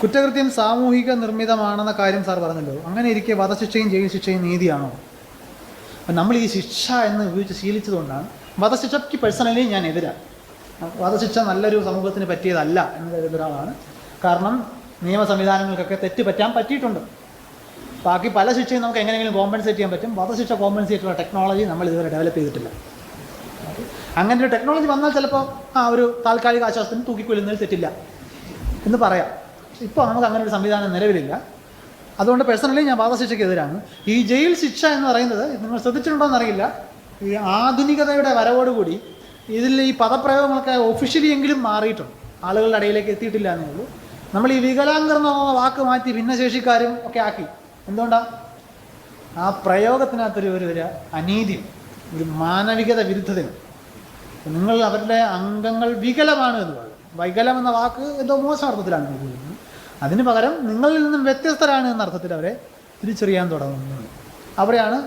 കുറ്റകൃത്യം സാമൂഹിക നിർമ്മിതമാണെന്ന കാര്യം സാർ പറഞ്ഞല്ലോ. അങ്ങനെ ഇരിക്കെ വധശിക്ഷയും ജയിൽ ശിക്ഷയും നീതിയാണോ? അപ്പം നമ്മൾ ഈ ശിക്ഷ എന്ന് ഉപയോഗിച്ച് ശീലിച്ചതുകൊണ്ടാണ് വധശിക്ഷയ്ക്ക് പേഴ്സണലി ഞാൻ എതിരാണ് വധശിക്ഷ നല്ലൊരു സമൂഹത്തിന് പറ്റിയതല്ല എന്ന് കരുതുന്ന ഒരാളാണ്. കാരണം നിയമ സംവിധാനങ്ങൾക്കൊക്കെ തെറ്റ് പറ്റാൻ പറ്റിയിട്ടുണ്ട്. ബാക്കി പല ശിക്ഷയും നമുക്ക് എങ്ങനെയെങ്കിലും കോമ്പൻസേറ്റ് ചെയ്യാൻ പറ്റും. വധശിക്ഷ കോമ്പൻസേറ്റ് ചെയ്യുന്ന ടെക്നോളജി നമ്മൾ ഇതുവരെ ഡെവലപ്പ് ചെയ്തിട്ടില്ല. അങ്ങനെ ഒരു ടെക്നോളജി വന്നാൽ ചിലപ്പോൾ ആ ഒരു താൽക്കാലിക ആശ്വാസത്തിന് തൂക്കിക്കൊല്ലുന്നതിൽ തെറ്റില്ല എന്ന് പറയാം. ഇപ്പോൾ നമുക്ക് അങ്ങനെ ഒരു സംവിധാനം നിലവിലില്ല. അതുകൊണ്ട് പേഴ്സണലി ഞാൻ വധശിക്ഷയ്ക്ക് എതിരാണ്. ഈ ജയിൽ ശിക്ഷ എന്ന് പറയുന്നത് നിങ്ങൾ ശ്രദ്ധിച്ചിട്ടുണ്ടോ എന്നറിയില്ല. ഈ ആധുനികതയുടെ വരവോടുകൂടി ഇതിൽ ഈ പദപ്രയോഗങ്ങളൊക്കെ ഒഫീഷ്യലി എങ്കിലും മാറിയിട്ടുണ്ട്. ആളുകളുടെ ഇടയിലേക്ക് എത്തിയിട്ടില്ല എന്നേ ഉള്ളൂ നമ്മൾ ഈ വികലാംഗർ വാക്ക് മാറ്റി ഭിന്നശേഷിക്കാരും ഒക്കെ ആക്കി. എന്തുകൊണ്ടാണ് ആ പ്രയോഗത്തിനകത്തൊരു ഒരു ഒരു അനീതിയും ഒരു മാനവികത വിരുദ്ധതയും. നിങ്ങൾ അവരുടെ അംഗങ്ങൾ വികലമാണ് എന്ന് പറയും. വൈകലം എന്ന വാക്ക് എന്തോ മോശം അർത്ഥത്തിലാണ്. ഉപയോഗിക്കുന്നത് അതിന് പകരം നിങ്ങളിൽ നിന്നും വ്യത്യസ്തരാണ് എന്ന അർത്ഥത്തിൽ അവരെ തിരിച്ചറിയാൻ തുടങ്ങുന്നത് അവിടെയാണ്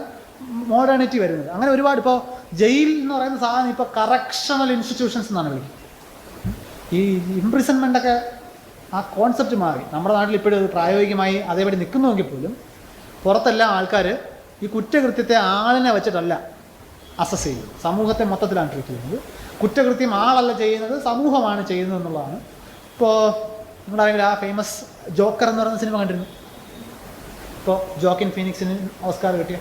മോഡേണിറ്റി വരുന്നത്. അങ്ങനെ ഒരുപാട് ഇപ്പോൾ ജയിൽ എന്ന് പറയുന്ന സാധനം ഇപ്പോൾ കറക്ഷണൽ ഇൻസ്റ്റിറ്റ്യൂഷൻസ് എന്നാണ് വിളിക്കുന്നത്. ഈ ഇംപ്രിസൺമെന്റ് ഒക്കെ ആ കോൺസെപ്റ്റ് മാറി. നമ്മുടെ നാട്ടിൽ ഇപ്പോഴും അത് പ്രായോഗികമായി അതേപടി നിൽക്കുന്നുവെങ്കിൽ പോലും പുറത്തെല്ലാം ആൾക്കാർ ഈ കുറ്റകൃത്യത്തെ ആളിനെ വെച്ചിട്ടല്ല അസസ് ചെയ്യുന്നത്. സമൂഹത്തെ മൊത്തത്തിലാണ് ട്രീറ്റ് ചെയ്യുന്നത്. കുറ്റകൃത്യം ആളല്ല ചെയ്യുന്നത് സമൂഹമാണ് ചെയ്യുന്നത് എന്നുള്ളതാണ്. ഇപ്പോൾ നിങ്ങളാരെങ്കിലും ആ ഫേമസ് ജോക്കർ എന്ന് പറയുന്ന സിനിമ കണ്ടിരുന്നു. ഇപ്പോൾ ജോക്കിൻ ഫീനിക്സിന് ഓസ്കാർ കിട്ടിയ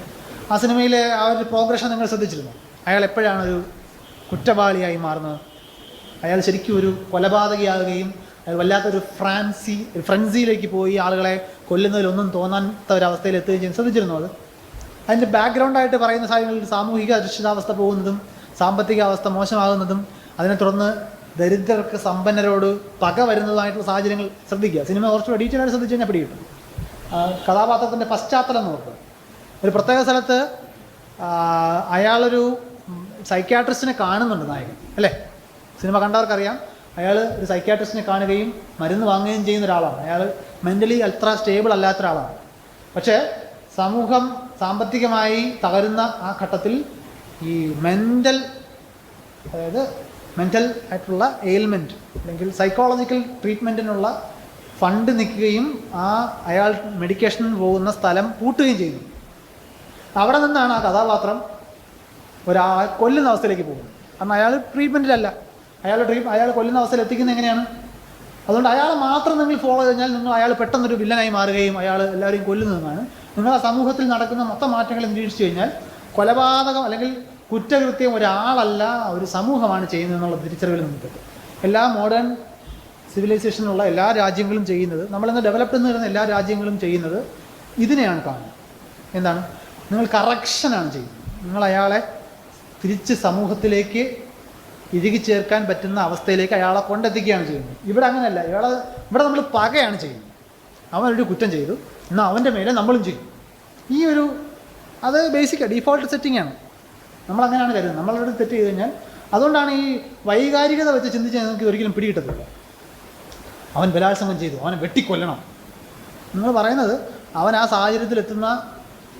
ആ സിനിമയിലെ ആ ഒരു പ്രോഗ്രഷൻ നിങ്ങൾ ശ്രദ്ധിച്ചിരുന്നു? അയാൾ എപ്പോഴാണ് ഒരു കുറ്റവാളിയായി മാറുന്നത്? അയാൾ ശരിക്കും ഒരു കൊലപാതകയാകുകയും അയാൾ വല്ലാത്തൊരു ഫ്രാൻസി ഫ്രൻസിയിലേക്ക് പോയി ആളുകളെ കൊല്ലുന്നതിലൊന്നും തോന്നാത്ത ഒരവസ്ഥയിൽ എത്തുകയും ചെയ്യും ശ്രദ്ധിച്ചിരുന്നു അത്? അതിന്റെ ബാക്ക്ഗ്രൗണ്ടായിട്ട് പറയുന്ന സാഹചര്യങ്ങളിൽ സാമൂഹിക അരക്ഷിതാവസ്ഥ പോകുന്നതും സാമ്പത്തിക അവസ്ഥ മോശമാകുന്നതും അതിനെ തുടർന്ന് ദരിദ്രർക്ക് സമ്പന്നരോട് പക വരുന്നതായിട്ടുള്ള സാഹചര്യങ്ങൾ ശ്രദ്ധിക്കുക. സിനിമ കുറച്ചുകൂടെ ഡീറ്റെയിൽ ആയിട്ട് ശ്രദ്ധിച്ചു കഴിഞ്ഞാൽ പിടികിട്ടും. കിട്ടും കഥാപാത്രത്തിന്റെ പശ്ചാത്തലം നോക്കുക ഒരു പ്രത്യേക സ്ഥലത്ത് അയാളൊരു സൈക്യാട്രിസ്റ്റിനെ കാണുന്നുണ്ട് നായകൻ അല്ലേ? സിനിമ കണ്ടവർക്കറിയാം. അയാൾ ഒരു സൈക്യാട്രിസ്റ്റിനെ കാണുകയും മരുന്ന് വാങ്ങുകയും ചെയ്യുന്ന ഒരാളാണ്. അയാൾ മെന്റലി അത്ര സ്റ്റേബിൾ അല്ലാത്ത ഒരാളാണ്. പക്ഷേ സമൂഹം സാമ്പത്തികമായി തകരുന്ന ആ ഘട്ടത്തിൽ ഈ മെന്റൽ അതായത് മെന്റൽ ആയിട്ടുള്ള എയിൽമെന്റ് അല്ലെങ്കിൽ സൈക്കോളജിക്കൽ ട്രീറ്റ്മെന്റിനുള്ള ഫണ്ട് നിൽക്കുകയും ആ അയാൾ മെഡിക്കേഷനിൽ പോകുന്ന സ്ഥലം പൂട്ടുകയും ചെയ്യുന്നു. അവിടെ നിന്നാണ് ആ കഥാപാത്രം ഒരാ കൊല്ലുന്ന അവസ്ഥയിലേക്ക് പോകുന്നത്. കാരണം അയാൾ ട്രീറ്റ്മെന്റിലല്ല അയാൾ ട്രീ അയാൾ കൊല്ലുന്ന അവസ്ഥയിൽ എത്തിക്കുന്നത് എങ്ങനെയാണ്? അതുകൊണ്ട് അയാളെ മാത്രം നിങ്ങൾ ഫോളോ കഴിഞ്ഞാൽ നിങ്ങൾ അയാൾ പെട്ടെന്നൊരു വില്ലനായി മാറുകയും അയാൾ എല്ലാവരെയും കൊല്ലുന്നതുമാണ്. നിങ്ങൾ ആ സമൂഹത്തിൽ നടക്കുന്ന മൊത്തം മാറ്റങ്ങൾ നിരീക്ഷിച്ചു കഴിഞ്ഞാൽ കൊലപാതകം അല്ലെങ്കിൽ കുറ്റകൃത്യം ഒരാളല്ല ഒരു സമൂഹമാണ് ചെയ്യുന്നത് എന്നുള്ള തിരിച്ചറിവിൽ നിന്നിട്ട് എല്ലാ മോഡേൺ സിവിലൈസേഷനുള്ള എല്ലാ രാജ്യങ്ങളും ചെയ്യുന്നത് നമ്മളിന്ന് ഡെവലപ്ഡ് എന്ന് വരുന്ന എല്ലാ രാജ്യങ്ങളും ചെയ്യുന്നത് ഇതിനെയാണ് കാണുന്നത്. എന്താണ്? നിങ്ങൾ കറക്ഷനാണ് ചെയ്യുന്നത്. നിങ്ങൾ അയാളെ തിരിച്ച് സമൂഹത്തിലേക്ക് ഇഴുകി ചേർക്കാൻ പറ്റുന്ന അവസ്ഥയിലേക്ക് അയാളെ കൊണ്ടെത്തിക്കുകയാണ് ചെയ്യുന്നത്. ഇവിടെ അങ്ങനെയല്ല. ഇയാളെ ഇവിടെ നമ്മൾ പകയാണ് ചെയ്യുന്നത്. അവനൊരു കുറ്റം ചെയ്തു എന്നാൽ അവന്റെ മേലെ നമ്മളും ചെയ്യും. ഈ ഒരു അത് ബേസിക്കാണ് ഡീഫോൾട്ട് സെറ്റിംഗ് ആണ്. നമ്മളങ്ങനെയാണ് കരുതുന്നത്. നമ്മളൊരു തെറ്റ് ചെയ്ത് കഴിഞ്ഞാൽ അതുകൊണ്ടാണ് ഈ വൈകാരികത വെച്ച് ചിന്തിച്ച് നിങ്ങൾക്ക് ഒരിക്കലും പിടികിട്ടത്തില്ല. അവൻ ബലാത്സംഗം ചെയ്തു. അവനെ വെട്ടിക്കൊല്ലണം. നിങ്ങൾ പറയുന്നത് അവൻ ആ സാഹചര്യത്തിലെത്തുന്ന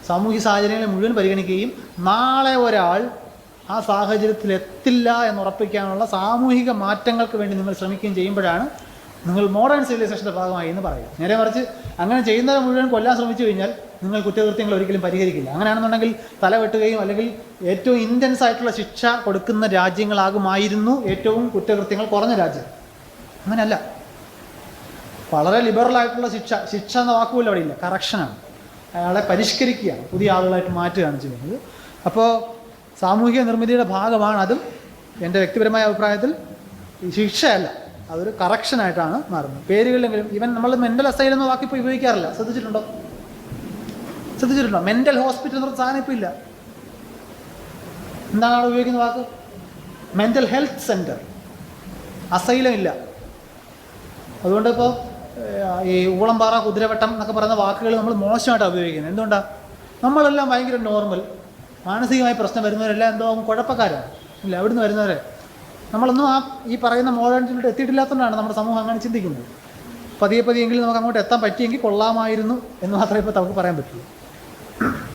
സാമൂഹ്യ സാഹചര്യങ്ങളെ മുഴുവൻ പരിഗണിക്കുകയും നാളെ ഒരാൾ ആ സാഹചര്യത്തിലെത്തില്ല എന്ന് ഉറപ്പിക്കാനുള്ള സാമൂഹിക മാറ്റങ്ങൾക്ക് വേണ്ടി നിങ്ങൾ ശ്രമിക്കുകയും ചെയ്യുമ്പോഴാണ് നിങ്ങൾ മോഡേൺ സിവിലൈസേഷന്റെ ഭാഗമായി എന്ന് പറയുക. നേരെ മറിച്ച് അങ്ങനെ ചെയ്യുന്നവരെ മുഴുവൻ കൊല്ലാൻ ശ്രമിച്ചു കഴിഞ്ഞാൽ നിങ്ങൾ കുറ്റകൃത്യങ്ങൾ ഒരിക്കലും പരിഹരിക്കില്ല. അങ്ങനെയാണെന്നുണ്ടെങ്കിൽ തല വെട്ടുകയും അല്ലെങ്കിൽ ഏറ്റവും ഇന്റൻസ് ആയിട്ടുള്ള ശിക്ഷ കൊടുക്കുന്ന രാജ്യങ്ങളാകുമായിരുന്നു ഏറ്റവും കുറ്റകൃത്യങ്ങൾ കുറഞ്ഞ രാജ്യം. അങ്ങനെയല്ല. വളരെ ലിബറൽ ആയിട്ടുള്ള ശിക്ഷ ശിക്ഷ എന്ന വാക്കുപോലും അവിടെ ഇല്ല. കറക്ഷനാണ് അയാളെ പരിഷ്കരിക്കുകയാണ്. പുതിയ ആളുകളായിട്ട് മാറ്റുകയാണ് ചെയ്യുന്നത്. അപ്പോൾ സാമൂഹിക നിർമ്മിതിയുടെ ഭാഗമാണ് അതും എന്റെ വ്യക്തിപരമായ അഭിപ്രായത്തിൽ ശിക്ഷയല്ല. അതൊരു കറക്ഷനായിട്ടാണ് മാറുന്നത്. പേരുകളിലെങ്കിലും ഇവൻ നമ്മൾ മെന്റൽ അസൈൽ എന്ന വാക്ക് ഇപ്പോൾ ഉപയോഗിക്കാറില്ല. ശ്രദ്ധിച്ചിട്ടുണ്ടോ? ശ്രദ്ധിച്ചിട്ടുണ്ടോ? മെന്റൽ ഹോസ്പിറ്റൽ എന്ന് പറഞ്ഞ സാധനം ഇപ്പോൾ ഇല്ല. എന്താണ് അവിടെ ഉപയോഗിക്കുന്ന വാക്ക്? മെന്റൽ ഹെൽത്ത് സെന്റർ അസൈലം ഇല്ല. അതുകൊണ്ട് ഇപ്പോൾ ഈ ഊളംപാറ കുതിരവട്ടം എന്നൊക്കെ പറയുന്ന വാക്കുകൾ നമ്മൾ മോശമായിട്ടാണ് ഉപയോഗിക്കുന്നത്. എന്തുകൊണ്ടാണ് നമ്മളെല്ലാം ഭയങ്കര നോർമൽ മാനസികമായി പ്രശ്നം വരുന്നവരെല്ലാം എന്തോ കുഴപ്പക്കാരാണ് ഇല്ല എവിടുന്ന് വരുന്നവരെ. നമ്മളൊന്നും ആ ഈ പറയുന്ന മോഡേണിറ്റിലോട്ട് എത്തിയിട്ടില്ലാത്തതുകൊണ്ടാണ് നമ്മുടെ സമൂഹം അങ്ങനെ ചിന്തിക്കുന്നത്. പതിയെ പതിയെങ്കിലും നമുക്ക് അങ്ങോട്ട് എത്താൻ പറ്റിയെങ്കിൽ കൊള്ളാമായിരുന്നു എന്ന് മാത്രമേ ഇപ്പോൾ നമുക്ക് പറയാൻ പറ്റുള്ളൂ.